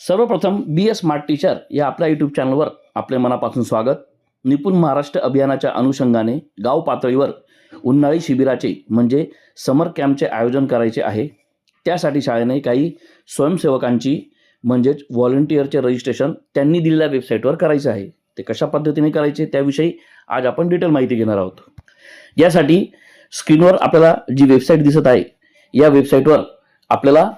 सर्वप्रथम बी S smart teacher या आपल्या यूट्यूब चॅनलवर आपले मनापासून स्वागत. निपुण महाराष्ट्र अभियानाच्या अनुषंगाने गाव पातळीवर उन्हाळी शिबिराचे म्हणजे समर कॅम्पचे आयोजन करायचे आहे. त्यासाठी शाळेने काही स्वयंसेवकांची म्हणजेच व्हॉलंटिअरचे रजिस्ट्रेशन त्यांनी दिलेल्या वेबसाईटवर करायचे आहे. ते कशा पद्धतीने करायचे त्याविषयी आज आपण डिटेल माहिती घेणार आहोत. यासाठी स्क्रीनवर आपल्याला जी वेबसाईट दिसत आहे या वेबसाईटवर आपल्याला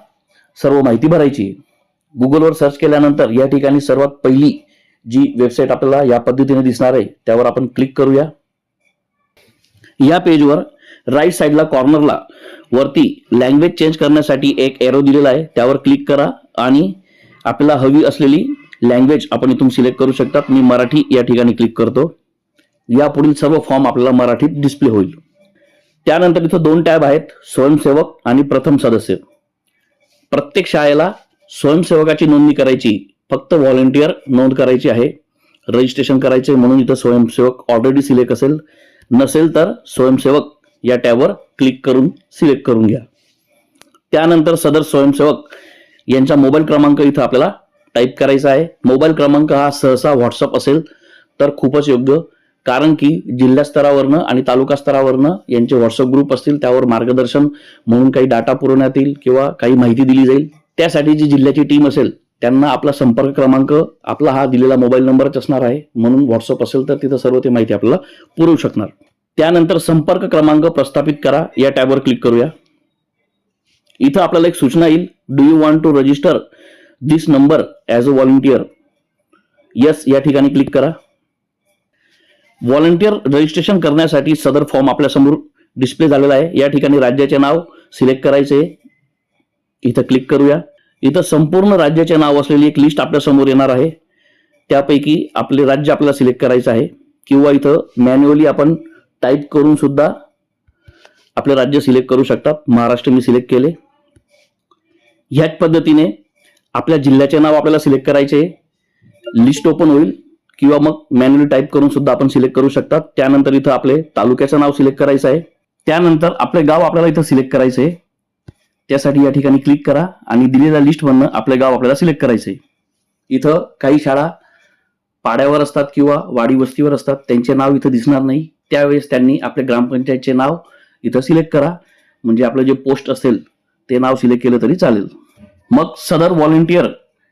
सर्व माहिती भरायची आहे. गुगलवर सर्च केल्यानंतर या ठिकाणी सर्वात पहिली जी वेबसाईट आपल्याला या पद्धतीने दिसणार आहे त्यावर आपण क्लिक करूया. या पेजवर राईट साईडला कॉर्नरला वरती लँग्वेज चेंज करण्यासाठी एक एरो दिलेला आहे त्यावर क्लिक करा आणि आपल्याला हवी असलेली लँग्वेज आपण इथून सिलेक्ट करू शकतात. मी मराठी या ठिकाणी क्लिक करतो. यापुढील सर्व फॉर्म आपल्याला मराठीत डिस्प्ले होईल. त्यानंतर इथं दोन टॅब आहेत स्वयंसेवक आणि प्रथम सदस्य. प्रत्येक शाळेला स्वयंसेवकाची नोंदणी करायची फक्त व्हॉलेंटियर नोंद करायची आहे. रजिस्ट्रेशन करायचे म्हणून इथं स्वयंसेवक ऑलरेडी सिलेक्ट असेल. नसेल तर स्वयंसेवक या टॅबवर क्लिक करून सिलेक्ट करून घ्या. त्यानंतर सदर स्वयंसेवक यांचा मोबाईल क्रमांक इथं आपल्याला टाईप करायचा आहे. मोबाईल क्रमांक हा सहसा व्हॉट्सअप असेल तर खूपच योग्य. कारण की जिल्हा स्तरावरनं आणि तालुका स्तरावरनं यांचे व्हॉट्सअप ग्रुप असतील त्यावर मार्गदर्शन म्हणून काही डाटा पुरवण्यात येईल किंवा काही माहिती दिली जाईल. त्यासाठी जी जिल्ह्याची टीम असेल त्यांना आपला संपर्क क्रमांक आपला हा दिलेला मोबाईल नंबरच असणार आहे. म्हणून व्हॉट्सअप असेल तर तिथं सर्व ती माहिती आपल्याला पुरवू शकणार. त्यानंतर संपर्क क्रमांक प्रस्थापित करा. या टॅबवर क्लिक करूया. इथं आपल्याला एक सूचना येईल. Do you want to register this number as a volunteer yes या ठिकाणी क्लिक करा. व्हॉलंटियर रजिस्ट्रेशन करण्यासाठी सदर फॉर्म आपल्यासमोर डिस्प्ले झालेला आहे. या ठिकाणी राज्याचे नाव सिलेक्ट करायचे इथं क्लिक करूया. इथं संपूर्ण राज्याचे नाव असलेली एक लिस्ट आपल्यासमोर येणार आहे. त्यापैकी आपले राज्य आपल्याला सिलेक्ट करायचं आहे. किंवा इथं मॅन्युअली आपण टाईप करून सुद्धा आपले राज्य सिलेक्ट करू शकतात महाराष्ट्र मी सिलेक्ट केले. ह्याच पद्धतीने आपल्या जिल्ह्याचे नाव आपल्याला सिलेक्ट करायचे लिस्ट ओपन होईल. किंवा मग मॅन्युअली टाईप करून सुद्धा आपण सिलेक्ट करू शकतात त्यानंतर इथं आपले तालुक्याचं नाव सिलेक्ट करायचं आहे. त्यानंतर आपले गाव आपल्याला इथं सिलेक्ट करायचं आहे. त्यासाठी या ठिकाणी क्लिक करा आणि दिलेल्या लिस्टमधनं आपले गाव आपल्याला सिलेक्ट करायचे इथं काही शाळा पाड्यावर असतात किंवा वाडी वस्तीवर असतात त्यांचे नाव इथं दिसणार नाही. त्यावेळेस त्यांनी आपल्या ग्रामपंचायतचे नाव इथं सिलेक्ट करा. म्हणजे आपलं जे पोस्ट असेल ते नाव सिलेक्ट केलं तरी चालेल. मग सदर व्हॉलेंटियर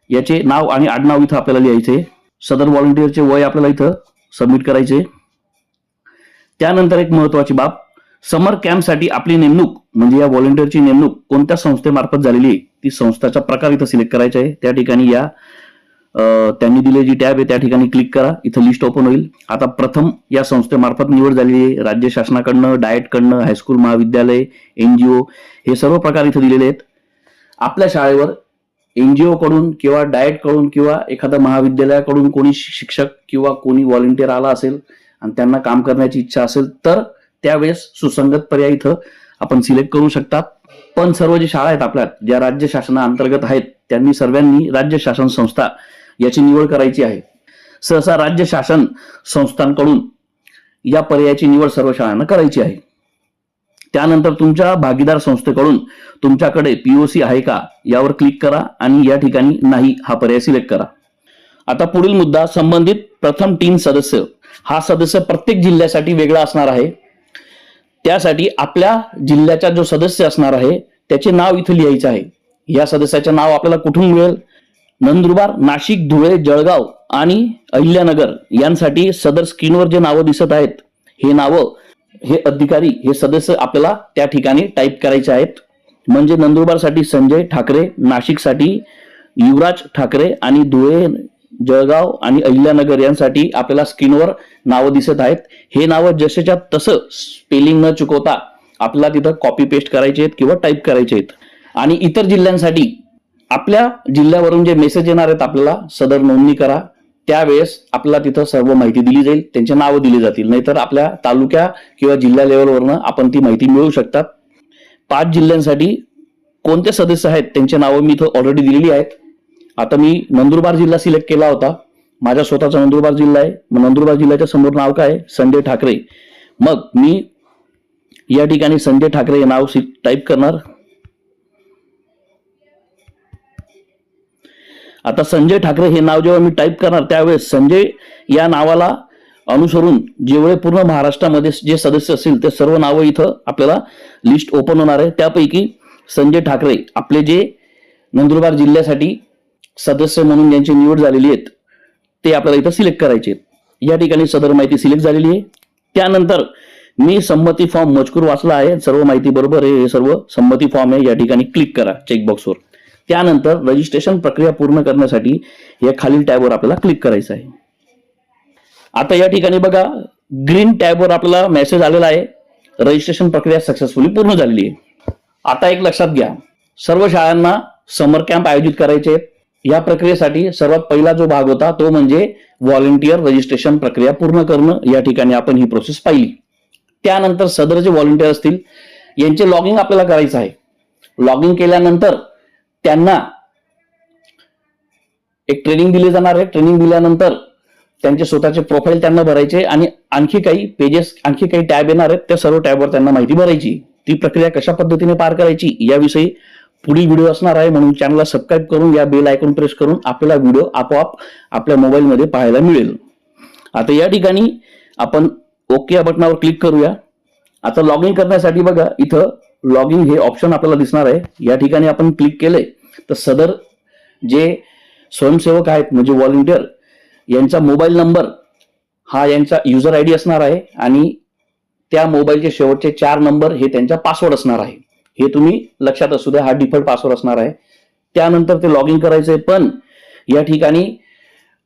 याचे नाव आणि आडनाव इथं आपल्याला लिहायचे सदर व्हॉलेंटियरचे वय आपल्याला इथं सबमिट करायचे त्यानंतर एक महत्वाची बाब समर कॅम्पसाठी आपली नेमणूक म्हणजे या व्हॉलेंटिअरची नेमणूक कोणत्या संस्थेमार्फत झालेली आहे ती संस्थाचा प्रकार इथं सिलेक्ट करायचा आहे. त्या ठिकाणी या त्यांनी दिले जी टॅब आहे त्या ठिकाणी क्लिक करा. इथं लिस्ट ओपन होईल. आता प्रथम या संस्थेमार्फत निवड झालेली आहे. राज्य शासनाकडनं डाएटकडनं हायस्कूल महाविद्यालय एनजीओ हे सर्व प्रकार इथं दिलेले आहेत. आपल्या शाळेवर एनजीओ कडून किंवा डाएटकडून किंवा एखाद्या महाविद्यालयाकडून कोणी शिक्षक किंवा कोणी व्हॉलेंटिअर आला असेल आणि त्यांना काम करण्याची इच्छा असेल तर त्यावेळेस सुसंगत पर्याय इथं आपण सिलेक्ट करू शकतात. पण सर्व जे शाळा आहेत आपल्या ज्या राज्य शासनाअंतर्गत आहेत त्यांनी सर्वांनी राज्य शासन संस्था याची निवड करायची आहे. सहसा राज्य शासन संस्थांकडून या पर्यायाची निवड सर्व शाळांना करायची आहे. त्यानंतर तुमच्या भागीदार संस्थेकडून तुमच्याकडे पीओसी आहे का यावर क्लिक करा आणि या ठिकाणी नाही हा पर्याय सिलेक्ट करा. आता पुढील मुद्दा संबंधित प्रथम तीन सदस्य. हा सदस्य प्रत्येक जिल्ह्यासाठी वेगळा असणार आहे. त्यासाठी आपल्या जिल्ह्याचा जो सदस्य असणार आहे त्याचे नाव इथं लिहायचं आहे. या सदस्याचे नाव आपल्याला कुठून मिळेल? नंदुरबार नाशिक धुळे जळगाव आणि अहिल्यानगर यांसाठी सदर स्क्रीनवर जे नावं दिसत आहेत हे नावं हे अधिकारी हे सदस्य आपल्याला त्या ठिकाणी टाईप करायचे आहेत. म्हणजे नंदुरबारसाठी संजय ठाकरे नाशिकसाठी युवराज ठाकरे आणि धुळे जळगाव आणि अहिल्यानगर यांसाठी आपल्याला स्क्रीनवर नावं दिसत आहेत. हे नावं जसेच्या तसं स्पेलिंग न चुकवता आपल्याला तिथं कॉपी पेस्ट करायचे आहेत किंवा टाईप करायचे आहेत. आणि इतर जिल्ह्यांसाठी आपल्या जिल्ह्यावरून जे मेसेज येणार आहेत आपल्याला सदर नोंदणी करा. त्यावेळेस आपल्याला तिथं सर्व माहिती दिली जाईल. त्यांचे नावं दिली जातील. नाहीतर आपल्या तालुक्या किंवा जिल्हा लेवलवरनं आपण ती माहिती मिळवू शकतात. पाच जिल्ह्यांसाठी कोणते सदस्य आहेत? त्यांचे नावं मी इथं ऑलरेडी दिलेली आहेत. आता मी नंदुरबार जिल्हा सिलेक्ट केला होता. माझ्या स्वतःचा नंदुरबार जिल्हा आहे. मग नंदुरबार जिल्ह्याच्या समोर नाव काय? आहे? संजय ठाकरे. मग मी या ठिकाणी संजय ठाकरे हे नाव टाईप करणार. आता संजय ठाकरे हे नाव जेव्हा मी टाईप करणार त्यावेळेस संजय या नावाला अनुसरून जेवढे पूर्ण महाराष्ट्रामध्ये जे सदस्य असतील ते सर्व नावं इथं आपल्याला लिस्ट ओपन होणार आहे. त्यापैकी संजय ठाकरे आपले जे नंदुरबार जिल्ह्यासाठी सदस्य म्हणून ज्यांची निवड झालेली आहेत ते आपल्याला इथं सिलेक्ट करायचे या ठिकाणी सदर माहिती सिलेक्ट झालेली आहे. त्यानंतर मी संमती फॉर्म मजकूर वाचला आहे. सर्व माहिती बरोबर आहे हे सर्व संमती फॉर्म आहे. या ठिकाणी क्लिक करा चेकबॉक्सवर त्यानंतर रजिस्ट्रेशन प्रक्रिया पूर्ण करण्यासाठी या खालील टॅबवर आपल्याला क्लिक करायचं आहे. आता या ठिकाणी बघा ग्रीन टॅबवर आपल्याला मेसेज आलेला आहे. रजिस्ट्रेशन प्रक्रिया सक्सेसफुली पूर्ण झालेली आहे. आता एक लक्षात घ्या. सर्व शाळांना समर कॅम्प आयोजित करायचे आहेत. या प्रक्रियेसाठी सर्वात पहिला जो भाग होता तो म्हणजे व्हॉलेंटियर रजिस्ट्रेशन प्रक्रिया पूर्ण करणं. या ठिकाणी आपण ही प्रोसेस पाहिली. त्यानंतर सदर जे व्हॉलेंटियर असतील यांचे लॉगिंग आपल्याला करायचं आहे. लॉगिंग केल्यानंतर त्यांना एक ट्रेनिंग दिली जाणार आहे. ट्रेनिंग दिल्यानंतर त्यांचे स्वतःचे प्रोफाईल त्यांना भरायचे आणि आणखी काही पेजेस आणखी काही टॅब येणार आहेत. त्या सर्व टॅबवर त्यांना माहिती भरायची. ती प्रक्रिया कशा पद्धतीने पार करायची याविषयी पुढील व्हिडिओ असणार आहे म्हणून चॅनलला सबस्क्राईब करून या बेल आयकॉन प्रेस करून आपल्याला व्हिडिओ आपोआप आपल्या मोबाईलमध्ये पाहायला मिळेल. आता या ठिकाणी आपण ओके या बटनावर क्लिक करूया. आता लॉग इन करण्यासाठी बघा इथं लॉग इन हे ऑप्शन आपल्याला दिसणार आहे. या ठिकाणी आपण क्लिक केले तर सदर जे स्वयंसेवक आहेत म्हणजे व्हॉलेंटियर यांचा मोबाईल नंबर हा यांचा युजर आय डी असणार आहे आणि त्या मोबाईलचे शेवटचे चार नंबर हे त्यांचा पासवर्ड असणार आहे. हे तुम्ही लक्षात असू द्या हा डिफॉल्ट पासवर्ड असणार आहे. त्यानंतर ते लॉग इन करायचंय पण या ठिकाणी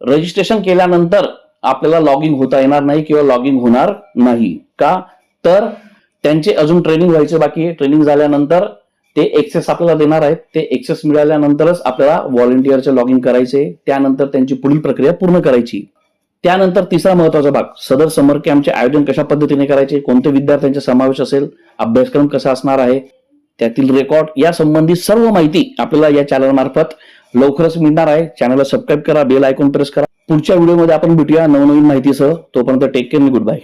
रजिस्ट्रेशन केल्यानंतर आपल्याला लॉग इन होता येणार नाही किंवा लॉग इन होणार नाही का? तर त्यांचे अजून ट्रेनिंग व्हायचे बाकी आहे. ट्रेनिंग झाल्यानंतर ते एक्सेस आपल्याला देणार आहेत. ते एक्सेस मिळाल्यानंतरच आपल्याला व्हॉलेंटिअरचे लॉग इन करायचे. त्यानंतर त्यांची पुढील प्रक्रिया पूर्ण करायची. त्यानंतर तिसरा महत्त्वाचा भाग सदर समर कॅम्पचे आयोजन कशा पद्धतीने करायचे? कोणते विद्यार्थ्यांचा समावेश असेल? अभ्यासक्रम कसा असणार आहे? त्यातील रेकॉर्ड या संबंधी सर्व माहिती आपल्याला या चॅनल मार्फत लवकरच मिळणार आहे. चॅनलला सबस्क्राईब करा बेल आयकॉन प्रेस करा. पुढच्या व्हिडिओमध्ये आपण भेटूया नवनवीन माहितीसह. तोपर्यंत टेक केअर गुड बाय